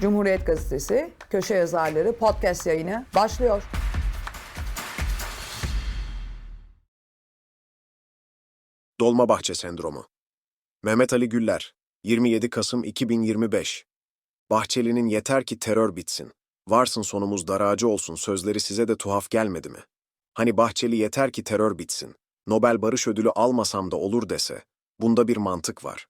Cumhuriyet Gazetesi Köşe Yazarları podcast yayını başlıyor. Dolmabahçe Sendromu Mehmet Ali Güller 27 Kasım 2025 Bahçeli'nin yeter ki terör bitsin. Varsın sonumuz daracı olsun sözleri size de tuhaf gelmedi mi? Hani Bahçeli yeter ki terör bitsin. Nobel Barış Ödülü almasam da olur dese. Bunda bir mantık var.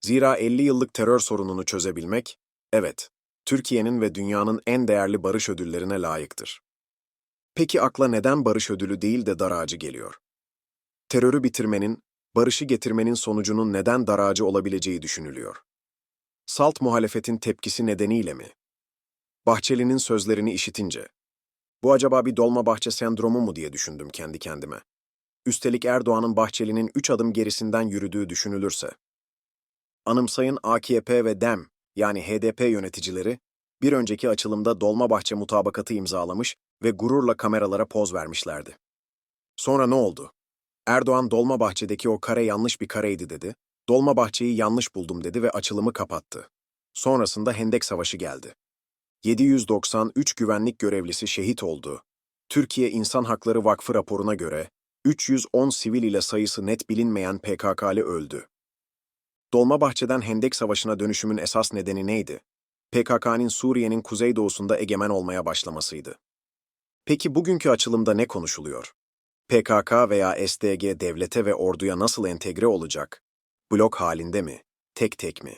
Zira 50 yıllık terör sorununu çözebilmek, evet, Türkiye'nin ve dünyanın en değerli barış ödüllerine layıktır. Peki akla neden barış ödülü değil de daracı geliyor? Terörü bitirmenin, barışı getirmenin sonucunun neden daracı olabileceği düşünülüyor. Salt muhalefetin tepkisi nedeniyle mi? Bahçeli'nin sözlerini işitince, bu acaba bir Dolmabahçe sendromu mu diye düşündüm kendi kendime. Üstelik Erdoğan'ın Bahçeli'nin üç adım gerisinden yürüdüğü düşünülürse. Anımsayın AKP ve DEM yani HDP yöneticileri bir önceki açılımda Dolmabahçe mutabakatı imzalamış ve gururla kameralara poz vermişlerdi. Sonra ne oldu? Erdoğan Dolmabahçe'deki o kare yanlış bir kareydi dedi. Dolmabahçe'yi yanlış buldum dedi ve açılımı kapattı. Sonrasında Hendek Savaşı geldi. 793 güvenlik görevlisi şehit oldu. Türkiye İnsan Hakları Vakfı raporuna göre 310 sivil ile sayısı net bilinmeyen PKK'lı öldü. Dolmabahçe'den Hendek Savaşı'na dönüşümün esas nedeni neydi? PKK'nın Suriye'nin kuzeydoğusunda egemen olmaya başlamasıydı. Peki bugünkü açılımda ne konuşuluyor? PKK veya SDG devlete ve orduya nasıl entegre olacak? Blok halinde mi? Tek tek mi?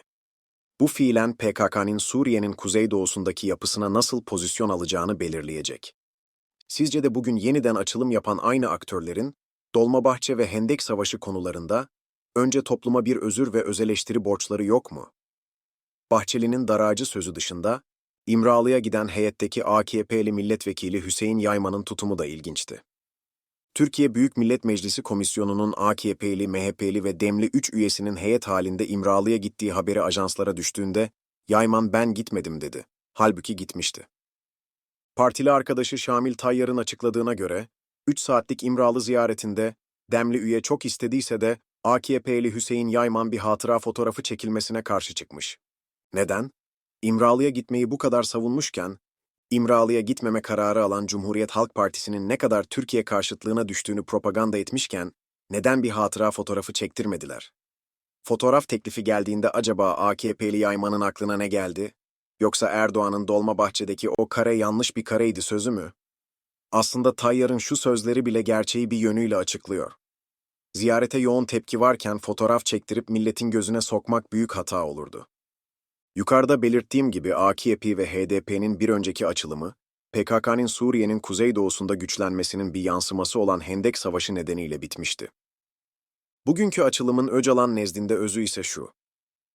Bu fiilen PKK'nın Suriye'nin kuzeydoğusundaki yapısına nasıl pozisyon alacağını belirleyecek. Sizce de bugün yeniden açılım yapan aynı aktörlerin, Dolmabahçe ve Hendek Savaşı konularında önce topluma bir özür ve özeleştiri borçları yok mu? Bahçeli'nin daracı sözü dışında, İmralı'ya giden heyetteki AKP'li milletvekili Hüseyin Yayman'ın tutumu da ilginçti. Türkiye Büyük Millet Meclisi Komisyonu'nun AKP'li, MHP'li ve DEM'li 3 üyesinin heyet halinde İmralı'ya gittiği haberi ajanslara düştüğünde, Yayman ben gitmedim dedi. Halbuki gitmişti. Partili arkadaşı Şamil Tayyar'ın açıkladığına göre, 3 saatlik İmralı ziyaretinde, DEM'li üye çok istediyse de AKP'li Hüseyin Yayman bir hatıra fotoğrafı çekilmesine karşı çıkmış. Neden? İmralı'ya gitmeyi bu kadar savunmuşken, İmralı'ya gitmeme kararı alan Cumhuriyet Halk Partisi'nin ne kadar Türkiye karşıtlığına düştüğünü propaganda etmişken, neden bir hatıra fotoğrafı çektirmediler? Fotoğraf teklifi geldiğinde acaba AKP'li Yayman'ın aklına ne geldi? Yoksa Erdoğan'ın Dolmabahçe'deki o kare yanlış bir kareydi sözü mü? Aslında Tayyar'ın şu sözleri bile gerçeği bir yönüyle açıklıyor. Ziyarete yoğun tepki varken fotoğraf çektirip milletin gözüne sokmak büyük hata olurdu. Yukarıda belirttiğim gibi AKP ve HDP'nin bir önceki açılımı, PKK'nın Suriye'nin kuzeydoğusunda güçlenmesinin bir yansıması olan Hendek Savaşı nedeniyle bitmişti. Bugünkü açılımın Öcalan nezdinde özü ise şu.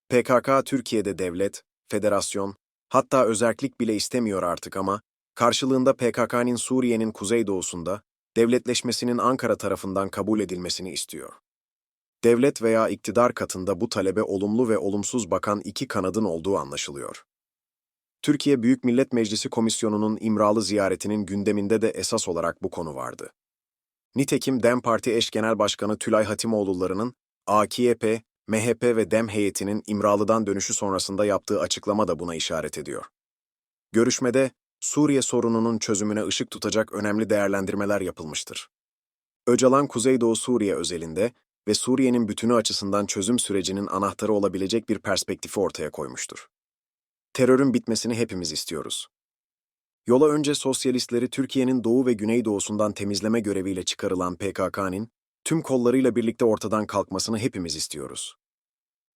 PKK Türkiye'de devlet, federasyon, hatta özerklik bile istemiyor artık ama karşılığında PKK'nın Suriye'nin kuzeydoğusunda devletleşmesinin Ankara tarafından kabul edilmesini istiyor. Devlet veya iktidar katında bu talebe olumlu ve olumsuz bakan iki kanadın olduğu anlaşılıyor. Türkiye Büyük Millet Meclisi Komisyonu'nun İmralı ziyaretinin gündeminde de esas olarak bu konu vardı. Nitekim DEM Parti eş genel başkanı Tülay Hatimoğulları'nın AKP, MHP ve DEM heyetinin İmralı'dan dönüşü sonrasında yaptığı açıklama da buna işaret ediyor. Görüşmede Suriye sorununun çözümüne ışık tutacak önemli değerlendirmeler yapılmıştır. Öcalan Kuzeydoğu Suriye özelinde ve Suriye'nin bütünü açısından çözüm sürecinin anahtarı olabilecek bir perspektifi ortaya koymuştur. Terörün bitmesini hepimiz istiyoruz. Yola önce sosyalistleri Türkiye'nin doğu ve güneydoğusundan temizleme göreviyle çıkarılan PKK'nın tüm kollarıyla birlikte ortadan kalkmasını hepimiz istiyoruz.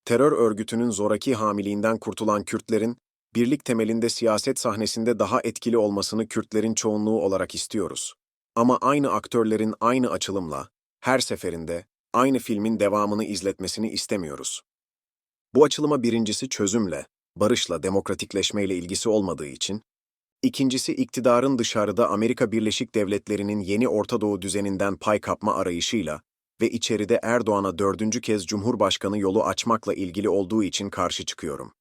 Terör örgütünün zoraki hamiliğinden kurtulan Kürtlerin, birlik temelinde siyaset sahnesinde daha etkili olmasını Kürtlerin çoğunluğu olarak istiyoruz. Ama aynı aktörlerin aynı açılımla, her seferinde aynı filmin devamını izletmesini istemiyoruz. Bu açılıma birincisi çözümle, barışla, demokratikleşmeyle ilgisi olmadığı için, ikincisi iktidarın dışarıda Amerika Birleşik Devletleri'nin yeni Orta Doğu düzeninden pay kapma arayışıyla ve içeride Erdoğan'a dördüncü kez Cumhurbaşkanı yolu açmakla ilgili olduğu için karşı çıkıyorum.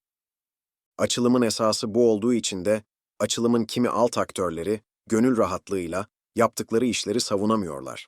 Açılımın esası bu olduğu için de, açılımın kimi alt aktörleri, gönül rahatlığıyla, yaptıkları işleri savunamıyorlar.